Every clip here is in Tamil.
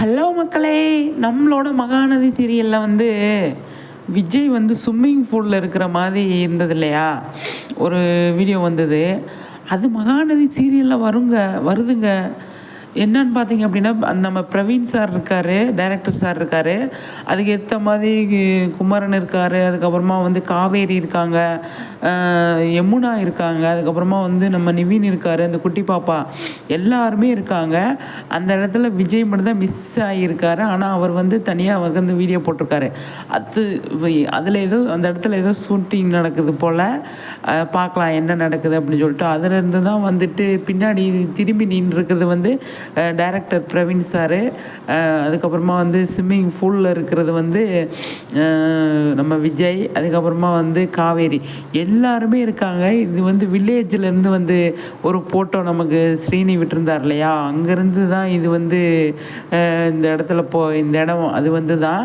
ஹலோ மக்களே நம்மளோட மகாநதி சீரியலில் வந்து விஜய் வந்து ஸ்விம்மிங் பூலில் இருக்கிற மாதிரி இருந்தது இல்லையா? ஒரு வீடியோ வந்தது. அது மகாநதி சீரியலில் வருங்க வருதுங்க. என்னன்னு பார்த்தீங்க அப்படின்னா நம்ம பிரவீன் சார் இருக்கார் டைரக்டர் சார் இருக்கார். அதுக்கு ஏற்ற மாதிரி குமரன் இருக்கார் அதுக்கப்புறமா வந்து காவேரி இருக்காங்க யமுனா இருக்காங்க அதுக்கப்புறமா வந்து நம்ம நிவின் இருக்கார் அந்த குட்டி பாப்பா. எல்லாருமே இருக்காங்க. அந்த இடத்துல விஜய் மட்டும்தான் மிஸ் ஆகியிருக்காரு. ஆனால் அவர் வந்து தனியாக வந்து வீடியோ போட்டிருக்காரு. அது அதில் ஏதோ அந்த இடத்துல ஏதோ ஷூட்டிங் நடக்குது போல். பார்க்கலாம் என்ன நடக்குது அப்படின்னு சொல்லிட்டு அதுலேருந்து தான் வந்துட்டு பின்னாடி திரும்பி நின்றுருக்கிறது வந்து டைரக்டர் பிரவீன் சாரு. அதுக்கப்புறமா வந்து ஸ்விம்மிங் ஃபூலில் இருக்கிறது வந்து நம்ம விஜய் அதுக்கப்புறமா வந்து காவேரி. எல்லாருமே இருக்காங்க. இது வந்து வில்லேஜ்லேருந்து வந்து ஒரு ஃபோட்டோ நமக்கு ஸ்ரீனி விட்டுருந்தார் இல்லையா? அங்கேருந்து தான் இது வந்து இந்த இடத்துல போ இந்த இடம் அது வந்து தான்.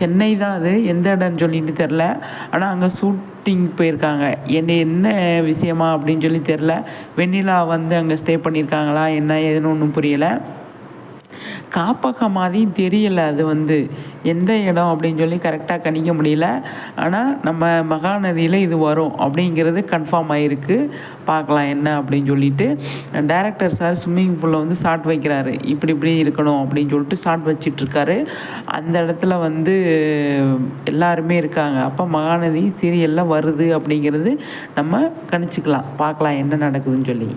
சென்னை தான் அது. எந்த இடம்னு சொல்லிட்டு தெரில ஆனால் அங்கே சூட் ஷூட்டிங் போயிருக்காங்க. என்ன என்ன விஷயமா அப்படின்னு சொல்லி தெரில வெண்ணிலா வந்து அங்கே ஸ்டே பண்ணியிருக்காங்களா? என்ன ஏதுன்னு ஒன்றும் புரியலை. காப்பகம் மாதிரியும் தெரியல அது வந்து. எந்த இடம் அப்படின்னு சொல்லி கரெக்டாக கணிக்க முடியல. ஆனால் நம்ம மகாநதியில் இது வரும் அப்படிங்கிறது கன்ஃபார்ம் ஆகிருக்கு பார்க்கலாம் என்ன அப்படின்னு சொல்லிட்டு. டேரக்டர் சார் ஸ்விம்மிங் பூலில் வந்து ஷார்ட் வைக்கிறாரு. இப்படி இப்படி இருக்கணும் அப்படின்னு சொல்லிட்டு ஷார்ட் வச்சிட்ருக்காரு. அந்த இடத்துல வந்து எல்லாருமே இருக்காங்க. அப்போ மகாநதி சீரியலில் வருது அப்படிங்கிறது நம்ம கணிச்சிக்கலாம். பார்க்கலாம் என்ன நடக்குதுன்னு சொல்லி.